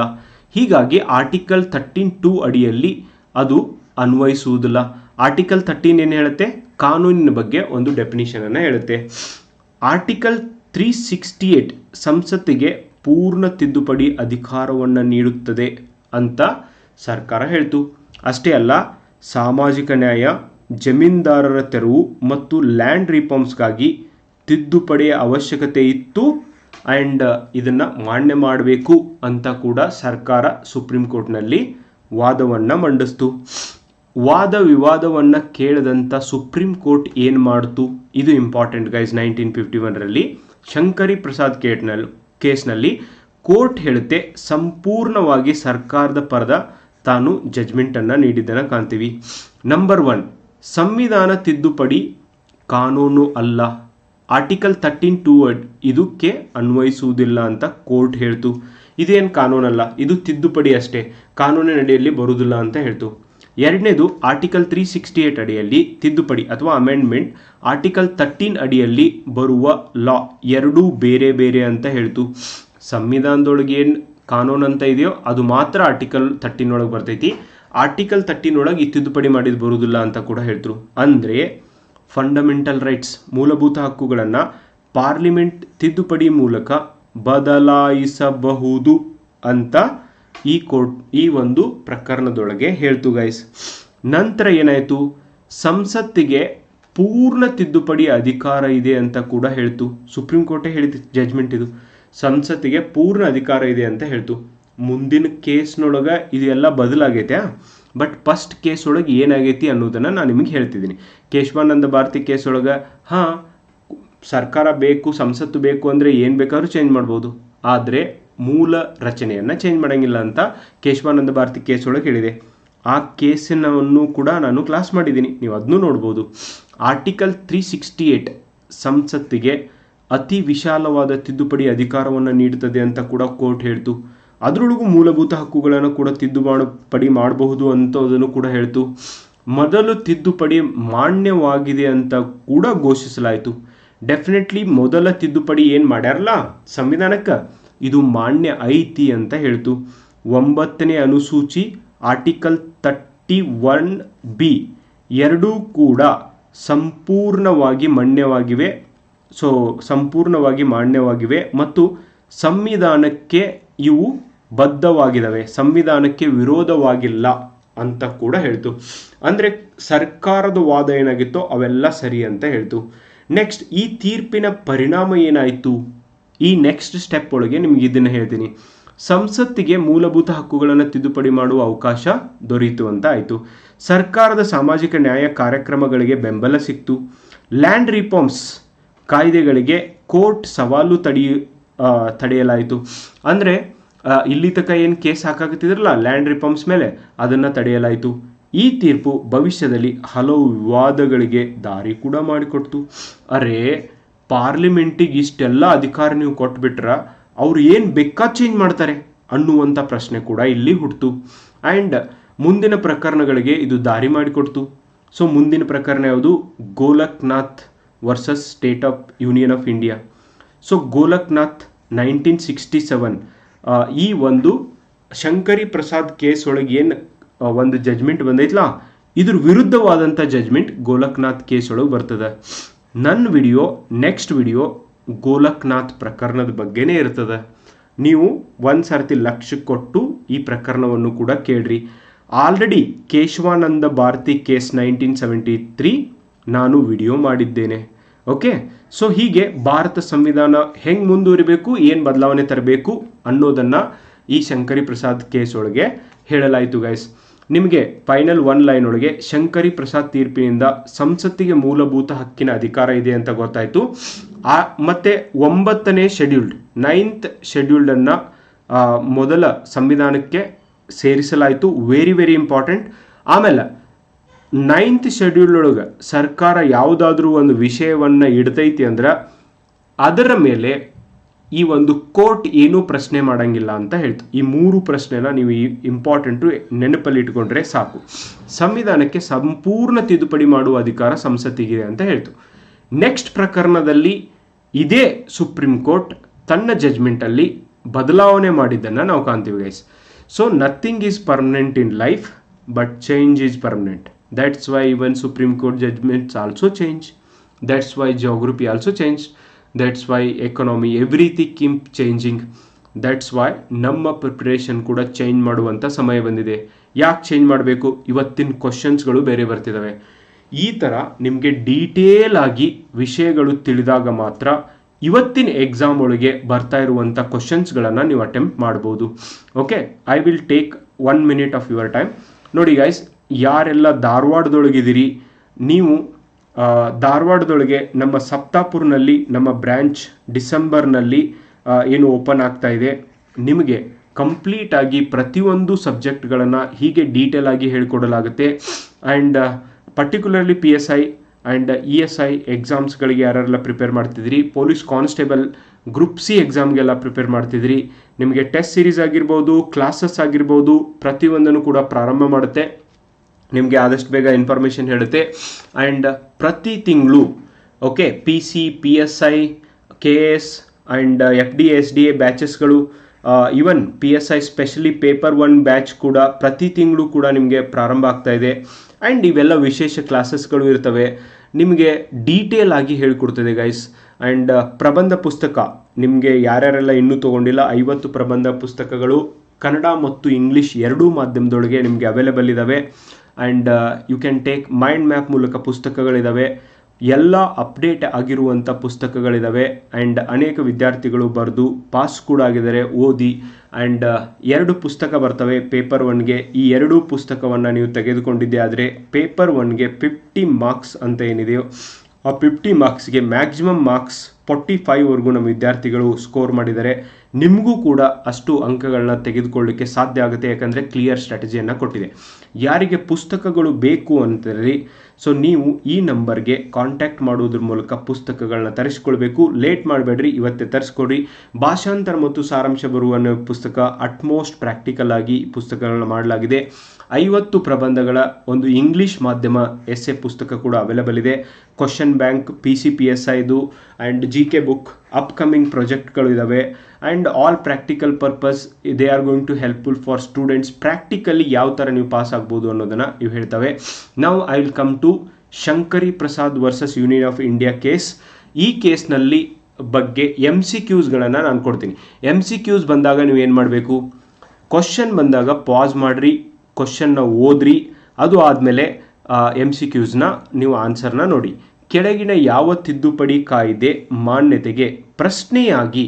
S1: ಹೀಗಾಗಿ ಆರ್ಟಿಕಲ್ ಥರ್ಟೀನ್ ಟೂ ಅಡಿಯಲ್ಲಿ ಅದು ಅನ್ವಯಿಸುವುದಿಲ್ಲ. ಆರ್ಟಿಕಲ್ ಥರ್ಟೀನ್ ಏನು ಹೇಳುತ್ತೆ? ಕಾನೂನಿನ ಬಗ್ಗೆ ಒಂದು ಡೆಫಿನಿಷನನ್ನು ಹೇಳುತ್ತೆ. ಆರ್ಟಿಕಲ್ ತ್ರೀ ಸಿಕ್ಸ್ಟಿ ಏಟ್ ಸಂಸತ್ತಿಗೆ ಪೂರ್ಣ ತಿದ್ದುಪಡಿ ಅಧಿಕಾರವನ್ನು ನೀಡುತ್ತದೆ ಅಂತ ಸರ್ಕಾರ ಹೇಳ್ತು. ಅಷ್ಟೇ ಅಲ್ಲ, ಸಾಮಾಜಿಕ ನ್ಯಾಯ, ಜಮೀನ್ದಾರರ ತೆರವು ಮತ್ತು ಲ್ಯಾಂಡ್ ರಿಫಾರ್ಮ್ಸ್ಗಾಗಿ ತಿದ್ದುಪಡಿಯ ಅವಶ್ಯಕತೆ ಇತ್ತು ಆ್ಯಂಡ್ ಇದನ್ನು ಮಾನ್ಯ ಮಾಡಬೇಕು ಅಂತ ಕೂಡ ಸರ್ಕಾರ ಸುಪ್ರೀಂ ಕೋರ್ಟ್ನಲ್ಲಿ ವಾದವನ್ನು ಮಂಡಿಸ್ತು. ವಾದ ವಿವಾದವನ್ನು ಕೇಳದಂಥ ಸುಪ್ರೀಂ ಕೋರ್ಟ್ ಏನು ಮಾಡ್ತು? ಇದು ಇಂಪಾರ್ಟೆಂಟ್ ಗೈಸ್ ನೈನ್ಟೀನ್ ಫಿಫ್ಟಿ ಒನ್ರಲ್ಲಿ ಶಂಕರಿ ಪ್ರಸಾದ್ ಕೇಟ್ನಲ್ಲಿ ಕೇಸ್ನಲ್ಲಿ ಕೋರ್ಟ್ ಹೇಳುತ್ತೆ, ಸಂಪೂರ್ಣವಾಗಿ ಸರ್ಕಾರದ ಪರದ ತಾನು ಜಜ್ಮೆಂಟನ್ನು ನೀಡಿದ್ದನ್ನು ಕಾಣ್ತೀವಿ. ನಂಬರ್ ಒನ್ ಸಂವಿಧಾನ ತಿದ್ದುಪಡಿ ಕಾನೂನು ಅಲ್ಲ. ಆರ್ಟಿಕಲ್ ತರ್ಟೀನ್ ಟೂ ಇದಕ್ಕೆ ಅನ್ವಯಿಸುವುದಿಲ್ಲ ಅಂತ ಕೋರ್ಟ್ ಹೇಳ್ತು. ಇದೇನು ಕಾನೂನಲ್ಲ, ಇದು ತಿದ್ದುಪಡಿ ಅಷ್ಟೇ. ಕಾನೂನಿನ ಅಡಿಯಲ್ಲಿ ಬರುವುದಿಲ್ಲ ಅಂತ ಹೇಳ್ತು. ಎರಡನೇದು ಆರ್ಟಿಕಲ್ ತ್ರೀ ಸಿಕ್ಸ್ಟಿ ಏಟ್ ಅಡಿಯಲ್ಲಿ ತಿದ್ದುಪಡಿ ಅಥವಾ ಅಮೆಂಡ್ಮೆಂಟ್ ಆರ್ಟಿಕಲ್ ತರ್ಟೀನ್ ಅಡಿಯಲ್ಲಿ ಬರುವ ಲಾ ಎರಡೂ ಬೇರೆ ಬೇರೆ ಅಂತ ಹೇಳ್ತು. ಸಂವಿಧಾನದೊಳಗೆ ಏನು ಕಾನೂನು ಅಂತ ಇದೆಯೋ ಅದು ಮಾತ್ರ ಆರ್ಟಿಕಲ್ ತರ್ಟೀನ್ ಒಳಗೆ ಬರ್ತೈತಿ. ಆರ್ಟಿಕಲ್ ತರ್ಟೀನ್ ಒಳಗೆ ಈ ತಿದ್ದುಪಡಿ ಮಾಡಿದ್ದು ಬರುವುದಿಲ್ಲ ಅಂತ ಕೂಡ ಹೇಳ್ತರು. ಅಂದರೆ ಫಂಡಮೆಂಟಲ್ ರೈಟ್ಸ್ ಮೂಲಭೂತ ಹಕ್ಕುಗಳನ್ನು ಪಾರ್ಲಿಮೆಂಟ್ ತಿದ್ದುಪಡಿ ಮೂಲಕ ಬದಲಾಯಿಸಬಹುದು ಅಂತ ಈ ಕೋರ್ಟ್ ಈ ಒಂದು ಪ್ರಕರಣದೊಳಗೆ ಹೇಳ್ತು ಗೈಸ್ ನಂತರ ಏನಾಯಿತು? ಸಂಸತ್ತಿಗೆ ಪೂರ್ಣ ತಿದ್ದುಪಡಿ ಅಧಿಕಾರ ಇದೆ ಅಂತ ಕೂಡ ಹೇಳ್ತು. ಸುಪ್ರೀಂ ಕೋರ್ಟೇ ಹೇಳಿದ ಜಜ್ಮೆಂಟ್ ಇದು. ಸಂಸತ್ತಿಗೆ ಪೂರ್ಣ ಅಧಿಕಾರ ಇದೆ ಅಂತ ಹೇಳ್ತು. ಮುಂದಿನ ಕೇಸ್ನೊಳಗೆ ಇದೆಲ್ಲ ಬದಲಾಗೈತೆ ಬಟ್ ಫಸ್ಟ್ ಕೇಸ್ ಒಳಗೆ ಏನಾಗೈತಿ ಅನ್ನೋದನ್ನು ನಾನು ನಿಮಗೆ ಹೇಳ್ತಿದ್ದೀನಿ. ಕೇಶವಾನಂದ ಭಾರತಿ ಕೇಸ್ ಒಳಗೆ ಹಾಂ, ಸರ್ಕಾರ ಬೇಕು, ಸಂಸತ್ತು ಬೇಕು ಅಂದರೆ ಏನು ಬೇಕಾದ್ರೂ ಚೇಂಜ್ ಮಾಡ್ಬೋದು. ಆದರೆ ಮೂಲ ರಚನೆಯನ್ನು ಚೇಂಜ್ ಮಾಡೋಂಗಿಲ್ಲ ಅಂತ ಕೇಶವಾನಂದ ಭಾರತಿ ಕೇಸ್ ಒಳಗೆ ಹೇಳಿದೆ. ಆ ಕೇಸನ್ನು ಕೂಡ ನಾನು ಕ್ಲಾಸ್ ಮಾಡಿದ್ದೀನಿ. ನೀವು ಅದನ್ನೂ ನೋಡ್ಬೋದು. ಆರ್ಟಿಕಲ್ ತ್ರೀ ಸಿಕ್ಸ್ಟಿ ಏಟ್ ಸಂಸತ್ತಿಗೆ ಅತಿ ವಿಶಾಲವಾದ ತಿದ್ದುಪಡಿ ಅಧಿಕಾರವನ್ನು ನೀಡುತ್ತದೆ ಅಂತ ಕೂಡ ಕೋರ್ಟ್ ಹೇಳ್ತು. ಅದರೊಳಗೂ ಮೂಲಭೂತ ಹಕ್ಕುಗಳನ್ನು ಕೂಡ ತಿದ್ದುಪಡಿ ಮಾಡಬಹುದು ಅಂತ ಅದನ್ನು ಕೂಡ ಹೇಳ್ತು. ಮೊದಲು ತಿದ್ದುಪಡಿ ಮಾನ್ಯವಾಗಿದೆ ಅಂತ ಕೂಡ ಘೋಷಿಸಲಾಯಿತು. ಡೆಫಿನೆಟ್ಲಿ ಮೊದಲ ತಿದ್ದುಪಡಿ ಏನು ಮಾಡ್ಯಾರಲ್ಲ ಸಂವಿಧಾನಕ್ಕೆ? ಇದು ಮಾನ್ಯ ಐತಿ ಅಂತ ಹೇಳ್ತು. ಒಂಬತ್ತನೇ ಅನುಸೂಚಿ ಆರ್ಟಿಕಲ್ ತರ್ಟಿ ಒನ್ ಬಿ ಎರಡೂ ಕೂಡ ಸಂಪೂರ್ಣವಾಗಿ ಮಾನ್ಯವಾಗಿವೆ. ಸೊ ಸಂಪೂರ್ಣವಾಗಿ ಮಾನ್ಯವಾಗಿವೆ ಮತ್ತು ಸಂವಿಧಾನಕ್ಕೆ ಇವು ಬದ್ಧವಾಗಿದ್ದಾವೆ. ಸಂವಿಧಾನಕ್ಕೆ ವಿರೋಧವಾಗಿಲ್ಲ ಅಂತ ಕೂಡ ಹೇಳ್ತು. ಅಂದರೆ ಸರ್ಕಾರದ ವಾದ ಏನಾಗಿತ್ತೋ ಅವೆಲ್ಲ ಸರಿ ಅಂತ ಹೇಳ್ತು. ನೆಕ್ಸ್ಟ್ ಈ ತೀರ್ಪಿನ ಪರಿಣಾಮ ಏನಾಯಿತು? ಈ ನೆಕ್ಸ್ಟ್ ಸ್ಟೆಪ್ ಒಳಗೆ ನಿಮ್ಗೆ ಇದನ್ನು ಹೇಳ್ತೀನಿ. ಸಂಸತ್ತಿಗೆ ಮೂಲಭೂತ ಹಕ್ಕುಗಳನ್ನು ತಿದ್ದುಪಡಿ ಮಾಡುವ ಅವಕಾಶ ದೊರೆಯಿತು ಅಂತ ಆಯಿತು. ಸರ್ಕಾರದ ಸಾಮಾಜಿಕ ನ್ಯಾಯ ಕಾರ್ಯಕ್ರಮಗಳಿಗೆ ಬೆಂಬಲ ಸಿಕ್ತು. ಲ್ಯಾಂಡ್ ರಿಫಾರ್ಮ್ಸ್ ಕಾಯ್ದೆಗಳಿಗೆ ಕೋರ್ಟ್ ಸವಾಲು ತಡಿ ತಡೆಯಲಾಯಿತು. ಅಂದರೆ ಇಲ್ಲಿ ತನಕ ಏನು ಕೇಸ್ ಹಾಕಾಕತ್ತಿದ್ರಲ್ಲ, ಲ್ಯಾಂಡ್ ರಿಫಾರ್ಮ್ಸ್ ಮೇಲೆ ಅದನ್ನು ತಡೆಯಲಾಯಿತು. ಈ ತೀರ್ಪು ಭವಿಷ್ಯದಲ್ಲಿ ಹಲವು ವಿವಾದಗಳಿಗೆ ದಾರಿ ಕೂಡ ಮಾಡಿಕೊಡ್ತು. ಅರೆ ಪಾರ್ಲಿಮೆಂಟಿಗೆ ಇಷ್ಟೆಲ್ಲ ಅಧಿಕಾರ ನೀವು ಕೊಟ್ಬಿಟ್ರ ಅವ್ರು ಏನು ಬೇಕಾ ಚೇಂಜ್ ಮಾಡ್ತಾರೆ ಅನ್ನುವಂಥ ಪ್ರಶ್ನೆ ಕೂಡ ಇಲ್ಲಿ ಹುಟ್ಟಿತು ಆ್ಯಂಡ್ ಮುಂದಿನ ಪ್ರಕರಣಗಳಿಗೆ ಇದು ದಾರಿ ಮಾಡಿಕೊಡ್ತು. ಸೊ ಮುಂದಿನ ಪ್ರಕರಣ ಯಾವುದು? Golaknath versus state of union of India so Golaknath nineteen sixty seven ಈ ಒಂದು ಶಂಕರಿ ಪ್ರಸಾದ್ ಕೇಸ್ ಒಳಗೆ ಏನು ಒಂದು ಜಜ್ಮೆಂಟ್ ಬಂದೈತ್ಲಾ? ಇದ್ರ ವಿರುದ್ಧವಾದಂಥ ಜಜ್ಮೆಂಟ್ ಗೋಲಕ್ನಾಥ್ ಕೇಸ್ ಒಳಗೆ ಬರ್ತದೆ. ನನ್ನ ವಿಡಿಯೋ, ನೆಕ್ಸ್ಟ್ ವಿಡಿಯೋ ಗೋಲಕ್ನಾಥ್ ಪ್ರಕರಣದ ಬಗ್ಗೆನೇ ಇರ್ತದೆ. ನೀವು ಒಂದು ಸರ್ತಿ ಲಕ್ಷ ಕೊಟ್ಟು ಈ ಪ್ರಕರಣವನ್ನು ಕೂಡ ಕೇಳ್ರಿ. Already Kesavananda Bharati case nineteen seventy three ನಾನು ವಿಡಿಯೋ ಮಾಡಿದ್ದೇನೆ. ಓಕೆ? ಸೊ ಹೀಗೆ ಭಾರತ ಸಂವಿಧಾನ ಹೆಂಗೆ ಮುಂದುವರಿಬೇಕು, ಏನು ಬದಲಾವಣೆ ತರಬೇಕು ಅನ್ನೋದನ್ನು ಈ ಶಂಕರಿ ಪ್ರಸಾದ್ ಕೇಸ್ ಒಳಗೆ ಹೇಳಲಾಯಿತು ಗೈಸ್ ನಿಮಗೆ ಫೈನಲ್ ಒನ್ ಲೈನ್ ಒಳಗೆ ಶಂಕರಿ ಪ್ರಸಾದ್ ತೀರ್ಪಿನಿಂದ ಸಂಸತ್ತಿಗೆ ಮೂಲಭೂತ ಹಕ್ಕಿನ ಅಧಿಕಾರ ಇದೆ ಅಂತ ಗೊತ್ತಾಯಿತು. ಆ, ಮತ್ತೆ ಒಂಬತ್ತನೇ ಶೆಡ್ಯೂಲ್ಡ್ ನೈನ್ತ್ ಶೆಡ್ಯೂಲ್ಡನ್ನು ಮೊದಲ ಸಂವಿಧಾನಕ್ಕೆ ಸೇರಿಸಲಾಯಿತು. ವೆರಿ ವೆರಿ ಇಂಪಾರ್ಟೆಂಟ್ ಆಮೇಲೆ ನೈನ್ತ್ ಶೆಡ್ಯೂಲ್ ಒಳಗೆ ಸರ್ಕಾರ ಯಾವುದಾದ್ರೂ ಒಂದು ವಿಷಯವನ್ನು ಇಡ್ತೈತಿ ಅಂದ್ರೆ ಅದರ ಮೇಲೆ ಈ ಒಂದು ಕೋರ್ಟ್ ಏನೂ ಪ್ರಶ್ನೆ ಮಾಡಂಗಿಲ್ಲ ಅಂತ ಹೇಳ್ತು. ಈ ಮೂರು ಪ್ರಶ್ನೆನ ನೀವು ಈ ಇಂಪಾರ್ಟೆಂಟು ನೆನಪಲ್ಲಿ ಇಟ್ಕೊಂಡ್ರೆ ಸಾಕು. ಸಂವಿಧಾನಕ್ಕೆ ಸಂಪೂರ್ಣ ತಿದ್ದುಪಡಿ ಮಾಡುವ ಅಧಿಕಾರ ಸಂಸತ್ತಿಗಿದೆ ಅಂತ ಹೇಳ್ತು. ನೆಕ್ಸ್ಟ್ ಪ್ರಕರಣದಲ್ಲಿ ಇದೇ ಸುಪ್ರೀಂ ಕೋರ್ಟ್ ತನ್ನ ಜಜ್ಮೆಂಟಲ್ಲಿ ಬದಲಾವಣೆ ಮಾಡಿದ್ದನ್ನು ನಾವು ಕಾಣ್ತೀವಿ guys so nothing is permanent in life but change is permanent that's why even Supreme Court judgements also change that's why geography also change that's why economy everything keep changing that's why ನಮ್ಮ preparation ಕೂಡ change ಮಾಡುವಂಥ ಸಮಯ ಬಂದಿದೆ. ಯಾಕೆ change ಮಾಡಬೇಕು? ಇವತ್ತಿನ ಕ್ವಶನ್ಸ್ಗಳು ಬೇರೆ ಬರ್ತಿದ್ದಾವೆ ಈ ಥರ ನಿಮಗೆ ಡೀಟೇಲ್ ಆಗಿ ವಿಷಯಗಳು ತಿಳಿದಾಗ ಮಾತ್ರ ಇವತ್ತಿನ ಎಕ್ಸಾಮ್ ಒಳಗೆ ಬರ್ತಾ ಇರುವಂಥ ಕ್ವಶನ್ಸ್ಗಳನ್ನು ನೀವು ಅಟೆಂಪ್ಟ್ ಮಾಡ್ಬೋದು. Okay I will take one minute of your time ನೋಡಿ ಗೈಸ್ ಯಾರೆಲ್ಲ ಧಾರವಾಡದೊಳಗಿದ್ದೀರಿ, ನೀವು ಧಾರವಾಡದೊಳಗೆ ನಮ್ಮ ಸಪ್ತಾಪುರ್ನಲ್ಲಿ, ನಮ್ಮ ಬ್ರ್ಯಾಂಚ್ ಡಿಸೆಂಬರ್ನಲ್ಲಿ ಏನು ಓಪನ್ ಆಗ್ತಾ ಇದೆ. ನಿಮಗೆ ಕಂಪ್ಲೀಟ್ ಆಗಿ ಪ್ರತಿಯೊಂದು ಸಬ್ಜೆಕ್ಟ್ಗಳನ್ನು ಹೀಗೆ ಡೀಟೇಲ್ ಆಗಿ ಹೇಳ್ಕೊಡಲಾಗುತ್ತೆ. And particularly P S I and E S I ಎಕ್ಸಾಮ್ಸ್ಗಳಿಗೆ ಯಾರೆಲ್ಲ ಪ್ರಿಪೇರ್ ಮಾಡ್ತಿದ್ದೀರಿ ಪೊಲೀಸ್ ಕಾನ್ಸ್ಟೇಬಲ್ ಗ್ರೂಪ್ ಸಿ ಎಕ್ಸಾಮ್ಗೆಲ್ಲ ಪ್ರಿಪೇರ್ ಮಾಡ್ತಿದ್ದೀರಿ ನಿಮಗೆ ಟೆಸ್ಟ್ ಸೀರೀಸ್ ಆಗಿರ್ಬೋದು, ಕ್ಲಾಸಸ್ ಆಗಿರ್ಬೋದು, ಪ್ರತಿಯೊಂದನ್ನು ಕೂಡ ಪ್ರಾರಂಭ ಮಾಡುತ್ತೆ. ನಿಮಗೆ ಆದಷ್ಟು ಬೇಗ ಇನ್ಫಾರ್ಮೇಷನ್ ಹೇಳುತ್ತೆ. ಆ್ಯಂಡ್ ಪ್ರತಿ ತಿಂಗಳು okay P C P S I K S and F D S D A ಬ್ಯಾಚಸ್ಗಳು even P S I specially paper one batch ಕೂಡ ಪ್ರತಿ ತಿಂಗಳು ಕೂಡ ನಿಮಗೆ ಪ್ರಾರಂಭ ಆಗ್ತಾ ಇದೆ. ಆ್ಯಂಡ್ ಇವೆಲ್ಲ ವಿಶೇಷ ಕ್ಲಾಸಸ್ಗಳು ಇರ್ತವೆ. ನಿಮಗೆ ಡೀಟೇಲ್ ಆಗಿ ಹೇಳ್ಕೊಡ್ತದೆ ಗೈಸ್ ಆ್ಯಂಡ್ ಪ್ರಬಂಧ ಪುಸ್ತಕ, ನಿಮಗೆ ಯಾರ್ಯಾರೆಲ್ಲ ಇನ್ನೂ ತೊಗೊಂಡಿಲ್ಲ, ಐವತ್ತು ಪ್ರಬಂಧ ಪುಸ್ತಕಗಳು ಕನ್ನಡ ಮತ್ತು ಇಂಗ್ಲೀಷ್ ಎರಡೂ ಮಾಧ್ಯಮದೊಳಗೆ ನಿಮಗೆ ಅವೈಲೇಬಲ್ ಇದ್ದಾವೆ and you can take mind map ಮೂಲಕ ಪುಸ್ತಕಗಳಿದ್ದಾವೆ ಎಲ್ಲ ಅಪ್ಡೇಟ್ ಆಗಿರುವಂಥ ಪುಸ್ತಕಗಳಿದ್ದಾವೆ ಆ್ಯಂಡ್ ಅನೇಕ ವಿದ್ಯಾರ್ಥಿಗಳು ಬರೆದು ಪಾಸ್ ಕೂಡ ಆಗಿದ್ದಾರೆ, ಓದಿ. ಆ್ಯಂಡ್ ಎರಡು ಪುಸ್ತಕ ಬರ್ತವೆ ಪೇಪರ್ ಒನ್ಗೆ ಈ ಎರಡೂ ಪುಸ್ತಕವನ್ನು ನೀವು ತೆಗೆದುಕೊಂಡಿದ್ದೆ ಆದರೆ ಪೇಪರ್ ಒನ್ಗೆ ಫಿಫ್ಟಿ ಮಾರ್ಕ್ಸ್ ಅಂತ ಏನಿದೆಯೋ, ಆ ಫಿಫ್ಟಿ ಮಾರ್ಕ್ಸ್ಗೆ ಮ್ಯಾಕ್ಸಿಮಮ್ ಮಾರ್ಕ್ಸ್ ಫೋರ್ಟಿ ಫೈವ್ವರೆಗೂ ನಮ್ಮ ವಿದ್ಯಾರ್ಥಿಗಳು ಸ್ಕೋರ್ ಮಾಡಿದ್ದಾರೆ. ನಿಮಗೂ ಕೂಡ ಅಷ್ಟು ಅಂಕಗಳನ್ನ ತೆಗೆದುಕೊಳ್ಳಿಕ್ಕೆ ಸಾಧ್ಯ ಆಗುತ್ತೆ, ಯಾಕಂದರೆ ಕ್ಲಿಯರ್ ಸ್ಟ್ರಾಟಜಿಯನ್ನು ಕೊಟ್ಟಿದೆ. ಯಾರಿಗೆ ಪುಸ್ತಕಗಳು ಬೇಕು ಅಂತೇಳಿ ಸೊ ನೀವು ಈ ನಂಬರ್ಗೆ ಕಾಂಟ್ಯಾಕ್ಟ್ ಮಾಡೋದ್ರ ಮೂಲಕ ಪುಸ್ತಕಗಳನ್ನ ತರಿಸ್ಕೊಳ್ಬೇಕು. ಲೇಟ್ ಮಾಡಬೇಡ್ರಿ, ಇವತ್ತೇ ತರಿಸ್ಕೊಡ್ರಿ. ಭಾಷಾಂತರ ಮತ್ತು ಸಾರಾಂಶ ಬರುವ ಪುಸ್ತಕ ಅಟ್ಮೋಸ್ಟ್ ಪ್ರಾಕ್ಟಿಕಲ್ ಆಗಿ ಪುಸ್ತಕಗಳನ್ನ ಮಾಡಲಾಗಿದೆ. ಐವತ್ತು ಪ್ರಬಂಧಗಳ ಒಂದು ಇಂಗ್ಲಿಷ್ ಮಾಧ್ಯಮ ಎಸ್ ಎ ಪುಸ್ತಕ ಕೂಡ ಅವೈಲಬಲ್ ಇದೆ. Question bank P C P S I and G K book upcoming ಪ್ರಾಜೆಕ್ಟ್ಗಳು ಇದ್ದಾವೆ and all practical purpose they are going to helpful for students practically ಯಾವ ಥರ ನೀವು ಪಾಸ್ ಆಗ್ಬೋದು ಅನ್ನೋದನ್ನು ಇವು ಹೇಳ್ತವೆ. ನಾವು I will come to Shankari Prasad versus union of India case ಈ ಕೇಸ್ನಲ್ಲಿ ಬಗ್ಗೆ ಎಂ ಸಿ ಕ್ಯೂಸ್ಗಳನ್ನು ನಾನು ಕೊಡ್ತೀನಿ. ಎಂ ಸಿ ಕ್ಯೂಸ್ ಬಂದಾಗ ನೀವು ಏನು ಮಾಡಬೇಕು? ಕ್ವಶನ್ ಬಂದಾಗ ಪಾಸ್ ಮಾಡಿರಿ. ಕ್ವಶನ್ನ ಓದ್ರಿ. ಅದು ಆದಮೇಲೆ ಎಂ ಸಿ ಕ್ಯೂಸ್ನ ನೀವು ಆನ್ಸರ್ನ ನೋಡಿ. ಕೆಳಗಿನ ಯಾವ ತಿದ್ದುಪಡಿ ಕಾಯ್ದೆ ಮಾನ್ಯತೆಗೆ ಪ್ರಶ್ನೆಯಾಗಿ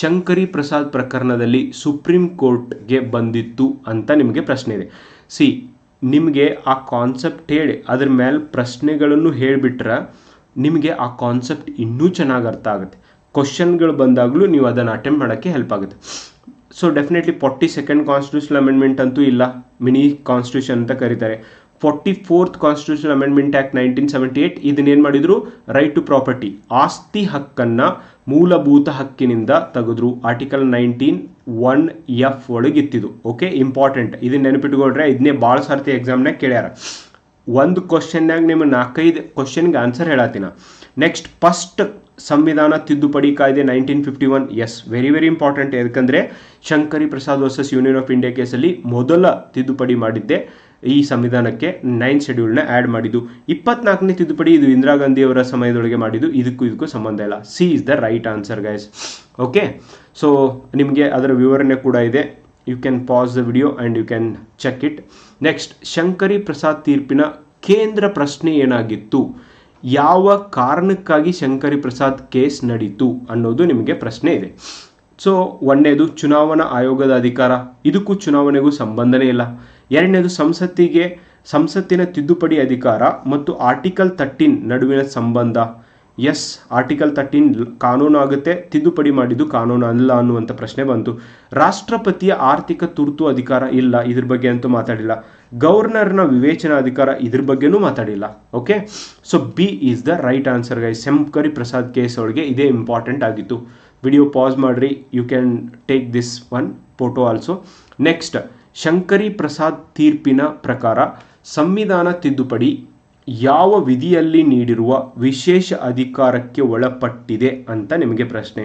S1: ಶಂಕರಿ ಪ್ರಸಾದ್ ಪ್ರಕರಣದಲ್ಲಿ ಸುಪ್ರೀಂ ಕೋರ್ಟ್ಗೆ ಬಂದಿತ್ತು ಅಂತ ನಿಮಗೆ ಪ್ರಶ್ನೆ ಇದೆ. ಸಿ, ನಿಮಗೆ ಆ ಕಾನ್ಸೆಪ್ಟ್ ಹೇಳಿ. ಅದ್ರ ಮೇಲೆ ಪ್ರಶ್ನೆಗಳನ್ನು ಹೇಳಿಬಿಟ್ರೆ ನಿಮಗೆ ಆ ಕಾನ್ಸೆಪ್ಟ್ ಇನ್ನೂ ಚೆನ್ನಾಗಿ ಅರ್ಥ ಆಗುತ್ತೆ. ಕ್ವಶನ್ಗಳು ಬಂದಾಗಲೂ ನೀವು ಅದನ್ನು ಅಟೆಂಪ್ಟ್ ಮಾಡೋಕ್ಕೆ ಹೆಲ್ಪ್ ಆಗುತ್ತೆ. So definitely forty second constitution amendment ಅಂತೂ ಇಲ್ಲ. ಮಿನಿ ಕಾನ್ಸ್ಟಿಟ್ಯೂಷನ್ ಅಂತ ಕರೀತಾರೆ. Forty fourth constitution amendment act nineteen seventy eight ಇದನ್ನೇನು ಮಾಡಿದ್ರು? ರೈಟ್ ಟು ಪ್ರಾಪರ್ಟಿ ಆಸ್ತಿ ಹಕ್ಕನ್ನು ಮೂಲಭೂತ ಹಕ್ಕಿನಿಂದ ತೆಗೆದ್ರು. ಆರ್ಟಿಕಲ್ ನೈನ್ಟೀನ್ ಒನ್ ಎಫ್ ಒಳಗಿತ್ತಿದು ಓಕೆ ಇಂಪಾರ್ಟೆಂಟ್ ಇದನ್ನ ನೆನಪಿಟ್ಕೊಳ್ರೆ ಇದನ್ನೇ ಭಾಳ ಸರ್ತಿ ಎಕ್ಸಾಮ್ನಾಗ ಕೇಳ್ಯಾರ. ಒಂದು ಕ್ವಶನ್ನಾಗ ನಿಮ್ಮ ನಾಲ್ಕೈದು ಕ್ವಶನ್ಗೆ ಆನ್ಸರ್ ಹೇಳತ್ತೀನ ನೆಕ್ಸ್ಟ್ ಫಸ್ಟ್ ಸಂವಿಧಾನ ತಿದ್ದುಪಡಿ ಕಾಯ್ದೆ nineteen fifty one. Yes very very important ಯಾಕಂದರೆ Shankari Prasad versus union of India ಕೇಸಲ್ಲಿ ಮೊದಲ ತಿದ್ದುಪಡಿ ಮಾಡಿದ್ದೆ ಈ ಸಂವಿಧಾನಕ್ಕೆ ನೈನ್ ಶೆಡ್ಯೂಲ್ನ ಆ್ಯಡ್ ಮಾಡಿದ್ದು. ಇಪ್ಪತ್ನಾಲ್ಕನೇ ತಿದ್ದುಪಡಿ ಇದು ಇಂದಿರಾ ಗಾಂಧಿ ಅವರ ಸಮಯದೊಳಗೆ ಮಾಡಿದ್ದು. ಇದಕ್ಕೂ ಇದಕ್ಕೂ ಸಂಬಂಧ ಇಲ್ಲ. C is the right answer guys okay so ನಿಮಗೆ ಅದರ ವಿವರಣೆ ಕೂಡ ಇದೆ. You can pass the video and you can check it next Shankari Prasad ತೀರ್ಪಿನ ಕೇಂದ್ರ ಪ್ರಶ್ನೆ ಏನಾಗಿತ್ತು? ಯಾವ ಕಾರಣಕ್ಕಾಗಿ ಶಂಕರಿ ಪ್ರಸಾದ್ ಕೇಸ್ ನಡೀತು ಅನ್ನೋದು ನಿಮಗೆ ಪ್ರಶ್ನೆ ಇದೆ. ಸೊ ಒಂದನೇದು ಚುನಾವಣಾ ಆಯೋಗದ ಅಧಿಕಾರ. ಇದಕ್ಕೂ ಚುನಾವಣೆಗೂ ಸಂಬಂಧನೇ ಇಲ್ಲ. ಎರಡನೇದು ಸಂಸತ್ತಿಗೆ, ಸಂಸತ್ತಿನ ತಿದ್ದುಪಡಿ ಅಧಿಕಾರ ಮತ್ತು ಆರ್ಟಿಕಲ್ ತರ್ಟೀನ್ ನಡುವಿನ ಸಂಬಂಧ. ಎಸ್ ಆರ್ಟಿಕಲ್ ತರ್ಟೀನ್ ಕಾನೂನು ಆಗುತ್ತೆ ತಿದ್ದುಪಡಿ ಮಾಡಿದ್ದು ಕಾನೂನು ಅಲ್ಲ ಅನ್ನುವಂಥ ಪ್ರಶ್ನೆ ಬಂತು. ರಾಷ್ಟ್ರಪತಿಯ ಆರ್ಥಿಕ ತುರ್ತು ಅಧಿಕಾರ ಇಲ್ಲ, ಇದ್ರ ಬಗ್ಗೆ ಅಂತೂ ಮಾತಾಡಿಲ್ಲ. ಗವರ್ನರ್ನ ವಿವೇಚನಾ ಅಧಿಕಾರ ಇದ್ರ ಬಗ್ಗೆನೂ ಮಾತಾಡಿಲ್ಲ okay so B is the right answer guy Shankari Prasad case ಅವರಿಗೆ ಇದೇ ಇಂಪಾರ್ಟೆಂಟ್ ಆಗಿತ್ತು. ವಿಡಿಯೋ ಪಾಸ್ ಮಾಡಿರಿ you can take this one photo also next Shankari Prasad ತೀರ್ಪಿನ ಪ್ರಕಾರ ಸಂವಿಧಾನ ತಿದ್ದುಪಡಿ ಯಾವ ವಿಧಿಯಲ್ಲಿ ನೀಡಿರುವ ವಿಶೇಷ ಅಧಿಕಾರಕ್ಕೆ ಒಳಪಟ್ಟಿದೆ ಅಂತ ನಿಮಗೆ ಪ್ರಶ್ನೆ.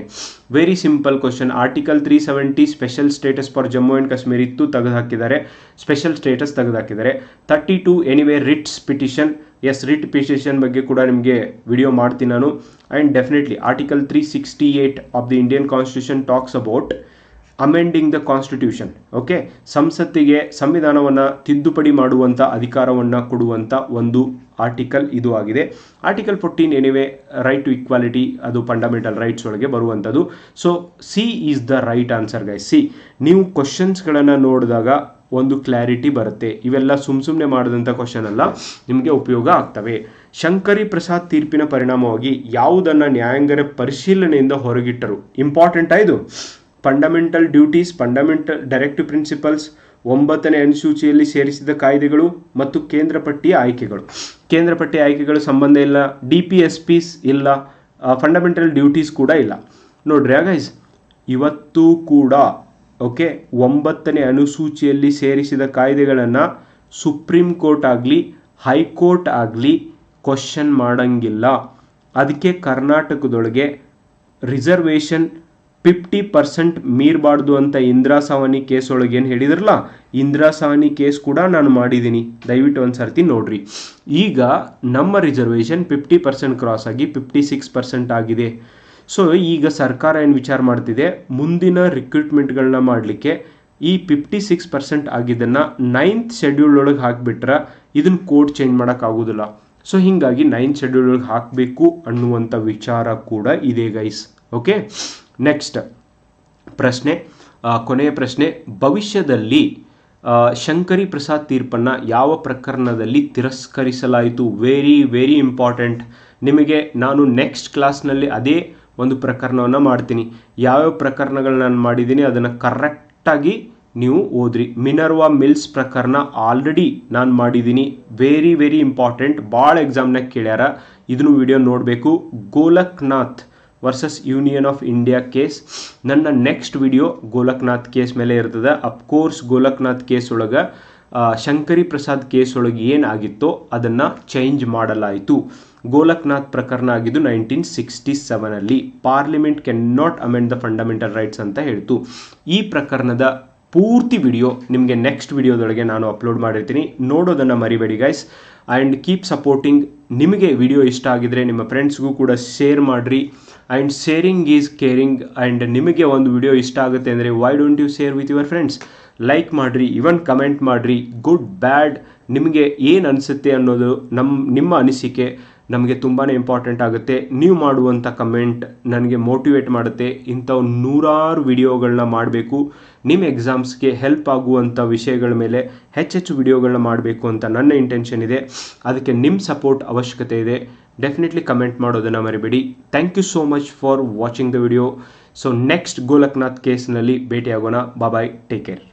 S1: Very simple question article three seventy special status for Jammu and Kashmir ಇತ್ತು, ತೆಗೆದುಹಾಕಿದ್ದಾರೆ. Special status ತೆಗೆದುಹಾಕಿದ್ದಾರೆ. Thirty two anyway writs petition yes writ petition ಬಗ್ಗೆ ಕೂಡ ನಿಮಗೆ ವಿಡಿಯೋ ಮಾಡ್ತೀನಿ ನಾನು. And definitely article three sixty eight of the Indian constitution talks about amending the constitution okay ಸಂಸತ್ತಿಗೆ ಸಂವಿಧಾನವನ್ನು ತಿದ್ದುಪಡಿ ಮಾಡುವಂಥ ಅಧಿಕಾರವನ್ನು ಕೊಡುವಂಥ ಒಂದು ಆರ್ಟಿಕಲ್ ಇದು ಆಗಿದೆ. Article fourteen anyway right to equality ಅದು ಫಂಡಮೆಂಟಲ್ ರೈಟ್ಸ್ ಒಳಗೆ ಬರುವಂಥದ್ದು so C is the right answer guy C ನೀವು ಕ್ವಶನ್ಸ್ಗಳನ್ನು ನೋಡಿದಾಗ ಒಂದು ಕ್ಲಾರಿಟಿ ಬರುತ್ತೆ. ಇವೆಲ್ಲ ಸುಮ್ ಸುಮ್ಮನೆ ಮಾಡಿದಂಥ ಕ್ವಶನ್ ಅಲ್ಲ, ನಿಮಗೆ ಉಪಯೋಗ ಆಗ್ತವೆ. ಶಂಕರಿ ಪ್ರಸಾದ್ ತೀರ್ಪಿನ ಪರಿಣಾಮವಾಗಿ ಯಾವುದನ್ನು ನ್ಯಾಯಾಂಗರ ಪರಿಶೀಲನೆಯಿಂದ ಹೊರಗಿಟ್ಟರು? ಇಂಪಾರ್ಟೆಂಟ್ ಇದು? Fundamental duties fundamental directive principles ಒಂಬತ್ತನೇ ಅನುಸೂಚಿಯಲ್ಲಿ ಸೇರಿಸಿದ ಕಾಯ್ದೆಗಳು ಮತ್ತು ಕೇಂದ್ರ ಪಟ್ಟಿಯ ಆಯ್ಕೆಗಳು. ಕೇಂದ್ರ ಪಟ್ಟಿಯ ಆಯ್ಕೆಗಳು ಸಂಬಂಧ ಇಲ್ಲ ಡಿ ಪಿ ಎಸ್ ಪಿಸ್ ಇಲ್ಲ ಫಂಡಮೆಂಟಲ್ ಡ್ಯೂಟೀಸ್ ಕೂಡ ಇಲ್ಲ. ನೋಡ್ರಿ ಗೈಸ್ ಇವತ್ತು ಕೂಡ ಓಕೆ ಒಂಬತ್ತನೇ ಅನುಸೂಚಿಯಲ್ಲಿ ಸೇರಿಸಿದ ಕಾಯ್ದೆಗಳನ್ನು ಸುಪ್ರೀಂ ಕೋರ್ಟ್ ಆಗಲಿ ಹೈಕೋರ್ಟ್ ಆಗಲಿ ಕ್ವಶನ್ ಮಾಡಂಗಿಲ್ಲ. ಅದಕ್ಕೆ ಕರ್ನಾಟಕದೊಳಗೆ ರಿಸರ್ವೇಷನ್ ಫಿಫ್ಟಿ ಪರ್ಸೆಂಟ್ ಮೀರಬಾರ್ದು ಅಂತ ಇಂದಿರಾ ಸಾವನಿ ಕೇಸ್ ಒಳಗೆ ಏನು ಹೇಳಿದ್ರಲ್ಲ? ಇಂದಿರಾ ಸಾವನಿ ಕೇಸ್ ಕೂಡ ನಾನು ಮಾಡಿದ್ದೀನಿ ದಯವಿಟ್ಟು ಒಂದು ಸರ್ತಿ ನೋಡ್ರಿ. ಈಗ ನಮ್ಮ ರಿಸರ್ವೇಷನ್ ಫಿಫ್ಟಿ ಪರ್ಸೆಂಟ್ ಕ್ರಾಸ್ ಆಗಿ ಫಿಫ್ಟಿ ಸಿಕ್ಸ್ ಪರ್ಸೆಂಟ್ ಆಗಿದೆ. ಸೊ ಈಗ ಸರ್ಕಾರ ಏನು ವಿಚಾರ ಮಾಡ್ತಿದೆ? ಮುಂದಿನ ರಿಕ್ರೂಟ್ಮೆಂಟ್ಗಳನ್ನ ಮಾಡಲಿಕ್ಕೆ ಈ ಫಿಫ್ಟಿ ಸಿಕ್ಸ್ ಪರ್ಸೆಂಟ್ ಆಗಿದ್ದನ್ನು ನೈನ್ತ್ ಶೆಡ್ಯೂಲ್ ಒಳಗೆ ಹಾಕಿಬಿಟ್ರೆ ಇದನ್ನು ಕೋಡ್ ಚೇಂಜ್ ಮಾಡೋಕ್ಕಾಗೋದಿಲ್ಲ ಸೊ ಹೀಗಾಗಿ ನೈನ್ತ್ ಶೆಡ್ಯೂಲ್ ಒಳಗೆ ಹಾಕಬೇಕು ಅನ್ನುವಂಥ ವಿಚಾರ ಕೂಡ ಇದೆ ಗೈಸ್ ಓಕೆ ನೆಕ್ಸ್ಟ್ ಪ್ರಶ್ನೆ ಕೊನೆಯ ಪ್ರಶ್ನೆ, ಭವಿಷ್ಯದಲ್ಲಿ ಶಂಕರಿ ಪ್ರಸಾದ್ ತೀರ್ಪನ್ನು ಯಾವ ಪ್ರಕರಣದಲ್ಲಿ ತಿರಸ್ಕರಿಸಲಾಯಿತು? ವೆರಿ ವೆರಿ ಇಂಪಾರ್ಟೆಂಟ್ ನಿಮಗೆ ನಾನು ನೆಕ್ಸ್ಟ್ ಕ್ಲಾಸ್ನಲ್ಲಿ ಅದೇ ಒಂದು ಪ್ರಕರಣವನ್ನು ಮಾಡ್ತೀನಿ. ಯಾವ್ಯಾವ ಪ್ರಕರಣಗಳು ನಾನು ಮಾಡಿದ್ದೀನಿ ಅದನ್ನು ಕರೆಕ್ಟಾಗಿ ನೀವು ಓದ್ರಿ. ಮಿನರ್ವಾ ಮಿಲ್ಸ್ ಪ್ರಕರಣ ಆಲ್ರೆಡಿ ನಾನು ಮಾಡಿದ್ದೀನಿ. ವೆರಿ ವೆರಿ ಇಂಪಾರ್ಟೆಂಟ್ ಭಾಳ ಎಕ್ಸಾಮ್ನಾಗ ಕೇಳ್ಯಾರ. ಇದನ್ನು ವಿಡಿಯೋ ನೋಡಬೇಕು. Golaknath versus union of India case ನನ್ನ ನೆಕ್ಸ್ಟ್ ವಿಡಿಯೋ ಗೋಲಕ್ನಾಥ್ ಕೇಸ್ ಮೇಲೆ ಇರ್ತದೆ. ಅಫ್ಕೋರ್ಸ್ ಗೋಲಕ್ನಾಥ್ ಕೇಸ್ ಒಳಗೆ ಶಂಕರಿ ಪ್ರಸಾದ್ ಕೇಸ್ ಒಳಗೆ ಏನಾಗಿತ್ತೋ ಅದನ್ನು ಚೇಂಜ್ ಮಾಡಲಾಯಿತು. ಗೋಲಕ್ನಾಥ್ ಪ್ರಕರಣ ಆಗಿದ್ದು nineteen sixty ಸೆವೆನಲ್ಲಿ parliament can not amend the fundamental rights ಅಂತ ಹೇಳ್ತು. ಈ ಪ್ರಕರಣದ ಪೂರ್ತಿ ವಿಡಿಯೋ ನಿಮಗೆ ನೆಕ್ಸ್ಟ್ ವಿಡಿಯೋದೊಳಗೆ ನಾನು ಅಪ್ಲೋಡ್ ಮಾಡಿರ್ತೀನಿ. ನೋಡೋದನ್ನು ಮರಿಬೇಡಿ ಗೈಸ್ ಆ್ಯಂಡ್ ಕೀಪ್ ಸಪೋರ್ಟಿಂಗ್ ನಿಮಗೆ ವಿಡಿಯೋ ಇಷ್ಟ ಆಗಿದ್ರೆ ನಿಮ್ಮ ಫ್ರೆಂಡ್ಸ್ಗೂ ಕೂಡ ಶೇರ್ ಮಾಡಿರಿ. And sharing is caring and ನಿಮಗೆ ಒಂದು ವಿಡಿಯೋ ಇಷ್ಟ ಆಗುತ್ತೆ ಅಂದರೆ why don't you share with your friends like ಮಾಡಿರಿ ಇವನ್ ಕಮೆಂಟ್ ಮಾಡಿರಿ. ಗುಡ್ ಬ್ಯಾಡ್ ನಿಮಗೆ ಏನು ಅನಿಸುತ್ತೆ ಅನ್ನೋದು ನಮ್ಮ ನಿಮ್ಮ ಅನಿಸಿಕೆ. ನಮಗೆ ತುಂಬಾ ಇಂಪಾರ್ಟೆಂಟ್ ಆಗುತ್ತೆ. ನೀವು ಮಾಡುವಂಥ ಕಮೆಂಟ್ ನನಗೆ ಮೋಟಿವೇಟ್ ಮಾಡುತ್ತೆ. ಇಂಥವು ನೂರಾರು ವಿಡಿಯೋಗಳನ್ನ ಮಾಡಬೇಕು. ನಿಮ್ಮ ಎಕ್ಸಾಮ್ಸ್ಗೆ ಹೆಲ್ಪ್ ಆಗುವಂಥ ವಿಷಯಗಳ ಮೇಲೆ ಹೆಚ್ಚೆಚ್ಚು ವಿಡಿಯೋಗಳನ್ನ ಮಾಡಬೇಕು ಅಂತ ನನ್ನ ಇಂಟೆನ್ಷನ್ ಇದೆ. ಅದಕ್ಕೆ ನಿಮ್ಮ ಸಪೋರ್ಟ್ ಅವಶ್ಯಕತೆ ಇದೆ. ಡೆಫಿನೆಟ್ಲಿ ಕಮೆಂಟ್ ಮಾಡೋದನ್ನು ಮರಿಬೇಡಿ. Thank you so much for watching the video so next Golaknath ಕೇಸ್ನಲ್ಲಿ ಭೇಟಿಯಾಗೋಣ. Bye take care